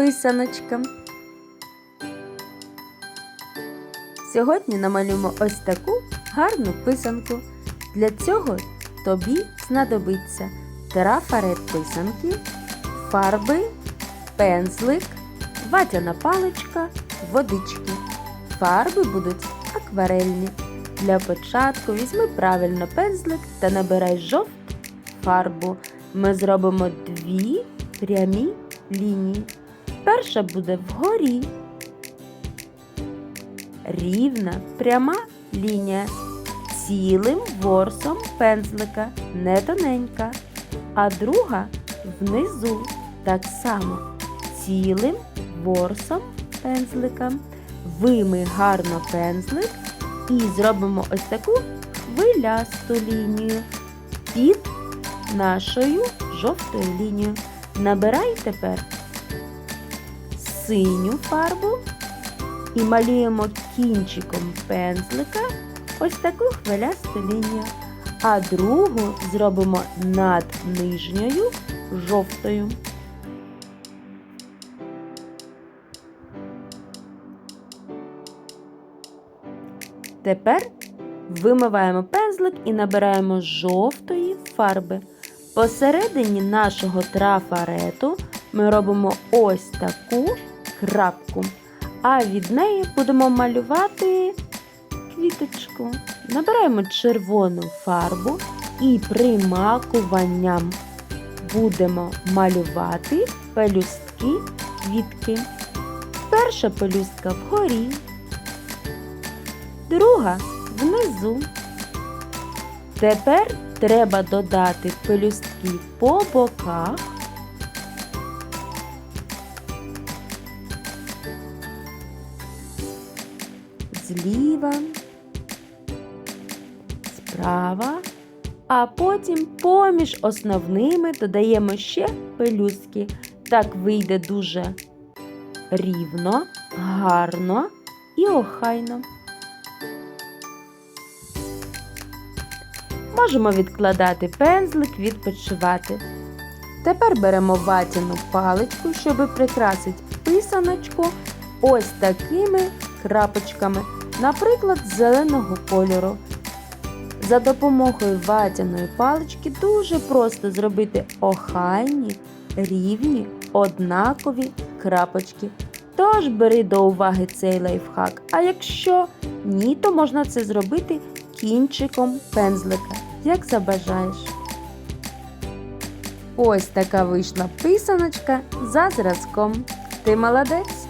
писаночка. Сьогодні намалюємо ось таку гарну писанку. Для цього тобі знадобиться трафарет писанки, фарби, пензлик, ватяна паличка, водички. Фарби будуть акварельні. Для початку візьми правильно пензлик та набирай жовту фарбу. Ми зробимо дві прямі лінії. Перша буде вгорі. Рівна пряма лінія цілим ворсом пензлика, не тоненька, а друга внизу так само цілим ворсом пензлика. Вийми гарно пензлик і зробимо ось таку хвилясту лінію під нашою жовтою лінією. Набирай тепер синю фарбу і малюємо кінчиком пензлика ось таку хвилясту лінію, а другу зробимо над нижньою жовтою. Тепер вимиваємо пензлик і набираємо жовтої фарби. Посередині нашого трафарету ми робимо ось таку крапку, а від неї будемо малювати квіточку. Набираємо червону фарбу і примакуванням будемо малювати пелюстки квітки. Перша пелюстка вгорі, друга внизу. Тепер треба додати пелюстки по боках. Зліва, справа, а потім поміж основними додаємо ще пелюстки. Так вийде дуже рівно, гарно і охайно. Можемо відкладати пензлик, відпочивати. Тепер беремо ватяну паличку, щоб прикрасити писаночку ось такими крапочками, наприклад, зеленого кольору. За допомогою ватяної палички дуже просто зробити охайні, рівні, однакові крапочки. Тож бери до уваги цей лайфхак. А якщо ні, то можна це зробити кінчиком пензлика, як забажаєш. Ось така вийшла писаночка за зразком. Ти молодець!